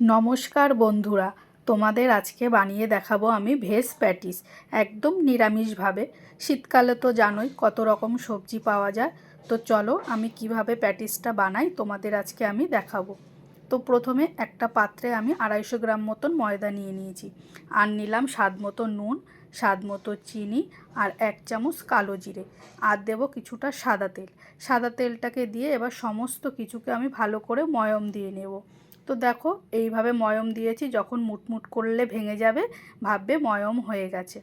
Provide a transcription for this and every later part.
নমস্কার বন্ধুরা, তোমাদের আজকে বানিয়ে দেখাবো আমি ভেজ প্যাটিস, একদম নিরামিষভাবে। শীতকালে তো জানোই কত রকম সবজি পাওয়া যায়। তো চলো আমি কীভাবে প্যাটিসটা বানাই তোমাদের আজকে আমি দেখাবো। তো প্রথমে একটা পাত্রে আমি আড়াইশো গ্রাম মতন ময়দা নিয়ে নিয়েছি। আর নিলাম স্বাদ মতো নুন, স্বাদ মতো চিনি আর এক চামচ কালো জিরে। আর দেবো কিছুটা সাদা তেল। সাদা তেলটাকে দিয়ে এবার সমস্ত কিছুকে আমি ভালো করে ময়ম দিয়ে নেব। তো দেখো, এইভাবে ময়ম দিয়েছি, যখন মুটমুট করলে ভেঙে যাবে, ভাববে ময়ম হয়ে গেছে।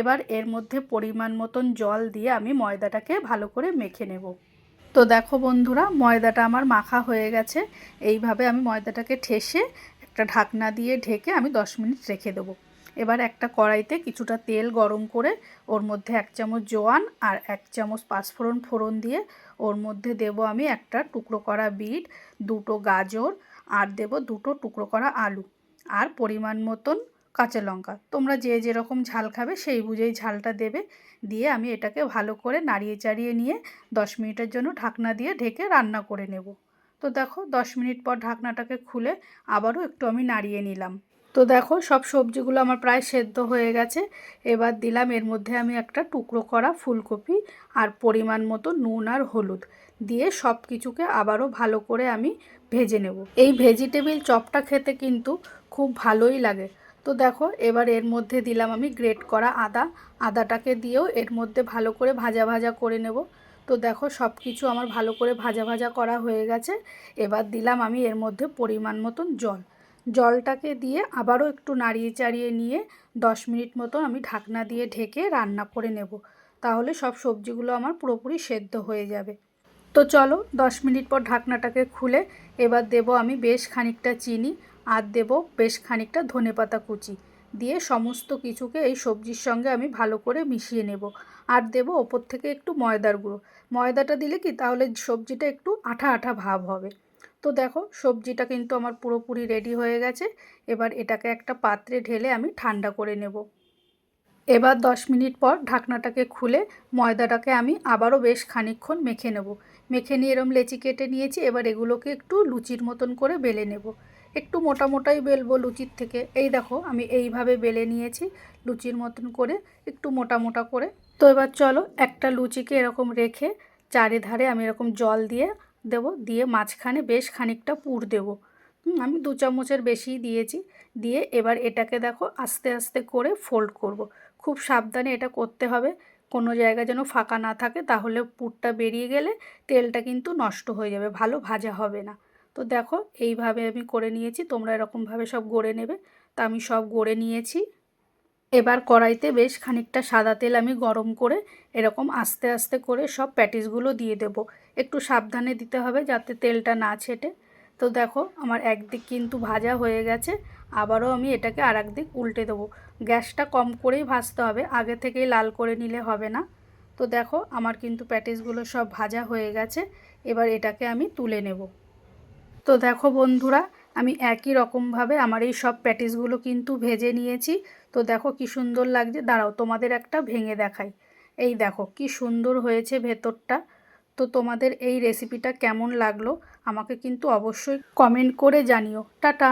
এবার এর মধ্যে পরিমাণ মতন জল দিয়ে আমি ময়দাটাকে ভালো করে মেখে নেব। তো দেখো বন্ধুরা, ময়দাটা আমার মাখা হয়ে গেছে। এইভাবে আমি ময়দাটাকে ঠেসে একটা ঢাকনা দিয়ে ঢেকে আমি দশ মিনিট রেখে দেবো। এবার একটা কড়াইতে কিছুটা তেল গরম করে, ওর মধ্যে এক চামচ জোয়ান আর এক চামচ পাঁচফোড়ন ফোড়ন দিয়ে, ওর মধ্যে দেব আমি একটা টুকরো করা বিট, দুটো গাজর আর দেব দুটো টুকরো করা আলু আর পরিমাণ মতন কাঁচা লঙ্কা। তোমরা যে যেরকম ঝাল খাবে সেই বুঝেই ঝালটা দেবে। দিয়ে আমি এটাকে ভালো করে নাড়িয়ে চাড়িয়ে নিয়ে দশ মিনিটের জন্য ঢাকনা দিয়ে ঢেকে রান্না করে নেব। তো দেখো দশ মিনিট পর ঢাকনাটাকে খুলে আবারও একটু আমি নাড়িয়ে নিলাম। তো দেখো, সব সবজিগুলো আমার প্রায় সেদ্ধ হয়ে গেছে। এবার দিলাম এর মধ্যে আমি একটা টুকরো করা ফুলকপি আর পরিমাণ মতো নুন আর হলুদ দিয়ে সব কিছুকে আবারও ভালো করে আমি ভেজে নেব। এই ভেজিটেবিল চপটা খেতে কিন্তু খুব ভালোই লাগে। তো দেখো, এবার এর মধ্যে দিলাম আমি গ্রেট করা আদা। আদাটাকে দিয়েও এর মধ্যে ভালো করে ভাজা ভাজা করে নেব। তো দেখো, সব কিছু আমার ভালো করে ভাজা ভাজা করা হয়ে গেছে। এবার দিলাম আমি এর মধ্যে পরিমাণ মতন জল। জলটাকে দিয়ে আবারও একটু নাড়িয়ে চাড়িয়ে নিয়ে দশ মিনিট মতো আমি ঢাকনা দিয়ে ঢেকে রান্না করে নেব। তাহলে সব সবজিগুলো আমার পুরোপুরি সেদ্ধ হয়ে যাবে। তো চলো দশ মিনিট পর ঢাকনাটাকে খুলে এবার দেব আমি বেশ খানিকটা চিনি আর দেব বেশ খানিকটা ধনেপাতা কুচি দিয়ে সমস্ত কিছুকে এই সবজির সঙ্গে আমি ভালো করে মিশিয়ে নেব। আর দেব ওপর থেকে একটু ময়দার গুঁড়ো। ময়দাটা দিলে কি তাহলে সবজিটা একটু আঠা আঠা ভাব হবে। তো দেখো, সবজিটা কিন্তু আমার পুরোপুরি রেডি হয়ে গেছে। এবার এটাকে একটা পাত্রে ঢেলে আমি ঠান্ডা করে নেব। এবার দশ মিনিট পর ঢাকনাটাকে খুলে ময়দাটাকে আমি আবারও বেশ খানিকক্ষণ মেখে নেব। মেখে নিয়ে এরম লেচি কেটে নিয়েছি, এবার এগুলোকে একটু লুচির মতন করে বেলে নেব। একটু মোটা মোটাই বেলবো লুচির থেকে। এই দেখো, আমি এইভাবে বেলে নিয়েছি লুচির মতন করে, একটু মোটা মোটা করে। তো এবার চলো একটা লুচিকে এরকম রেখে চারিধারে আমি এরকম জল দিয়ে দেব। দিয়ে মাঝখানে বেশ খানিকটা পুর দেব। আমি দু চামচের বেশি দিয়েছি। দিয়ে এবার এটাকে দেখো আস্তে আস্তে করে ফোল্ড করব। খুব সাবধানে এটা করতে হবে। কোনো জায়গা যেন ফাঁকা না থাকে, তাহলে পুরটা বেরিয়ে গেলে তেলটা কিন্তু নষ্ট হয়ে যাবে, ভালো ভাজা হবে না। তো দেখো, এইভাবে আমি করে নিয়েছি। তোমরা এরকমভাবে সব গড়ে নেবে। তা আমি সব গড়ে নিয়েছি। এবার কড়াইতে বেশ খানিকটা সাদা তেল আমি গরম করে এরকম আস্তে আস্তে করে সব প্যাটিসগুলো দিয়ে দেব। একটু সাবধানে দিতে হবে যাতে তেলটা না ছেটে। তো দেখো, আমার একদিক কিন্তু ভাজা হয়ে গেছে। আবারও আমি এটাকে আর দিক উল্টে দেবো। গ্যাসটা কম করেই ভাজতে হবে, আগে থেকেই লাল করে নিলে হবে না। তো দেখো, আমার কিন্তু প্যাটিসগুলো সব ভাজা হয়ে গেছে। এবার এটাকে আমি তুলে নেব। তো দেখো বন্ধুরা আমি একই রকমভাবে আমার এই সব প্যাটিসগুলো কিন্তু ভেজে নিয়েছি। তো দেখো কি সুন্দর লাগছে। দাঁড়াও, তোমাদের একটা ভেঙে দেখাই। এই দেখো কি সুন্দর হয়েছে ভেতরটা। তো তোমাদের এই রেসিপিটা কেমন লাগল? আমাকে কিন্তু অবশ্যই কমেন্ট করে জানিও। টাটা!